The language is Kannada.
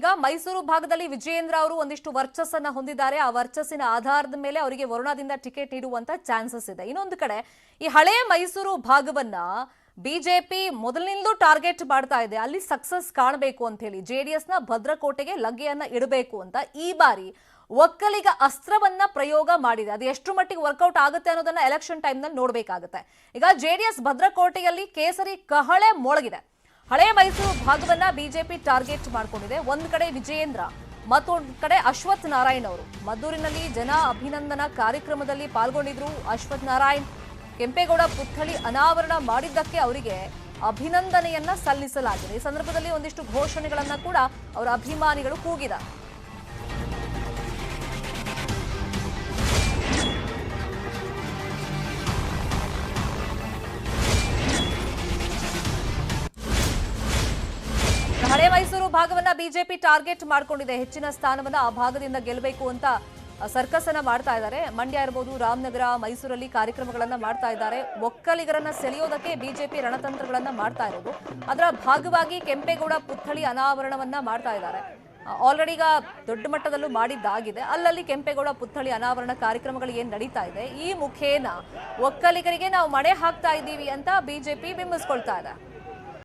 ಈಗ ಮೈಸೂರು ಭಾಗದಲ್ಲಿ ವಿಜಯೇಂದ್ರ ಅವರು ಒಂದಿಷ್ಟು ವರ್ಚಸ್ಸನ್ನ ಹೊಂದಿದ್ದಾರೆ. ಆ ವರ್ಚಸ್ಸಿನ ಆಧಾರದ ಮೇಲೆ ಅವರಿಗೆ ವರುಣಾದಿಂದ ಟಿಕೆಟ್ ನೀಡುವಂತ ಚಾನ್ಸಸ್ ಇದೆ. ಇನ್ನೊಂದು ಕಡೆ ಈ ಹಳೆ ಮೈಸೂರು ಭಾಗವನ್ನ ಬಿಜೆಪಿ ಮೊದಲಿನಿಂದಲೂ ಟಾರ್ಗೆಟ್ ಮಾಡ್ತಾ ಇದೆ. ಅಲ್ಲಿ ಸಕ್ಸಸ್ ಕಾಣಬೇಕು ಅಂತ ಹೇಳಿ ಜೆಡಿಎಸ್ನ ಭದ್ರಕೋಟೆಗೆ ಲಗ್ಗೆಯನ್ನ ಇಡಬೇಕು ಅಂತ ಈ ಬಾರಿ ಒಕ್ಕಲಿಗ ಅಸ್ತ್ರವನ್ನ ಪ್ರಯೋಗ ಮಾಡಿದೆ. ಅದು ಎಷ್ಟು ಮಟ್ಟಿಗೆ ವರ್ಕೌಟ್ ಆಗುತ್ತೆ ಅನ್ನೋದನ್ನ ಎಲೆಕ್ಷನ್ ಟೈಮ್ನಲ್ಲಿ ನೋಡ್ಬೇಕಾಗುತ್ತೆ. ಈಗ ಜೆಡಿಎಸ್ ಭದ್ರಕೋಟೆಯಲ್ಲಿ ಕೇಸರಿ ಕಹಳೆ ಮೊಳಗಿದೆ. ಹಳೆ ಮೈಸೂರು ಭಾಗವನ್ನ ಬಿಜೆಪಿ ಟಾರ್ಗೆಟ್ ಮಾಡಿಕೊಂಡಿದೆ. ಒಂದ್ ಕಡೆ ವಿಜಯೇಂದ್ರ, ಮತ್ತೊಂದು ಕಡೆ ಅಶ್ವಥ್ ನಾರಾಯಣ್ ಅವರು. ಮದ್ದೂರಿನಲ್ಲಿ ಜನ ಅಭಿನಂದನಾ ಕಾರ್ಯಕ್ರಮದಲ್ಲಿ ಪಾಲ್ಗೊಂಡಿದ್ರು ಅಶ್ವಥ್ ನಾರಾಯಣ್. ಕೆಂಪೇಗೌಡ ಪುತ್ಥಳಿ ಅನಾವರಣ ಮಾಡಿದ್ದಕ್ಕೆ ಅವರಿಗೆ ಅಭಿನಂದನೆಯನ್ನ ಸಲ್ಲಿಸಲಾಗಿದೆ. ಈ ಸಂದರ್ಭದಲ್ಲಿ ಒಂದಿಷ್ಟು ಘೋಷಣೆಗಳನ್ನ ಕೂಡ ಅವರ ಅಭಿಮಾನಿಗಳು ಕೂಗಿದ್ದಾರೆ ಹಳೆ ಮೈಸೂರು ಭಾಗವನ್ನ ಬಿಜೆಪಿ ಟಾರ್ಗೆಟ್ ಮಾಡ್ಕೊಂಡಿದೆ. ಹೆಚ್ಚಿನ ಸ್ಥಾನವನ್ನ ಆ ಭಾಗದಿಂದ ಗೆಲ್ಲಬೇಕು ಅಂತ ಸರ್ಕಸ್ ಅನ್ನ ಮಾಡ್ತಾ ಇದ್ದಾರೆ. ಮಂಡ್ಯ ಇರಬಹುದು ರಾಮನಗರ, ಮೈಸೂರಲ್ಲಿ ಕಾರ್ಯಕ್ರಮಗಳನ್ನ ಮಾಡ್ತಾ ಇದ್ದಾರೆ. ಒಕ್ಕಲಿಗರನ್ನ ಸೆಳೆಯೋದಕ್ಕೆ ಬಿಜೆಪಿ ರಣತಂತ್ರಗಳನ್ನ ಮಾಡ್ತಾ ಇರೋದು. ಅದರ ಭಾಗವಾಗಿ ಕೆಂಪೇಗೌಡ ಪುತ್ಥಳಿ ಅನಾವರಣವನ್ನ ಮಾಡ್ತಾ ಇದ್ದಾರೆ. ಆಲ್ರೆಡಿ ಈಗ ದೊಡ್ಡ ಮಟ್ಟದಲ್ಲೂ ಮಾಡಿದ್ದಾಗಿದೆ. ಅಲ್ಲಲ್ಲಿ ಕೆಂಪೇಗೌಡ ಪುತ್ಥಳಿ ಅನಾವರಣ ಕಾರ್ಯಕ್ರಮಗಳು ಏನ್ ನಡೀತಾ ಇದೆ? ಈ ಮುಖೇನ ಒಕ್ಕಲಿಗರಿಗೆ ನಾವು ಮಣೆ ಹಾಕ್ತಾ ಇದ್ದೀವಿ ಅಂತ ಬಿಜೆಪಿ ಬಿಂಬಿಸ್ಕೊಳ್ತಾ ಇದೆ.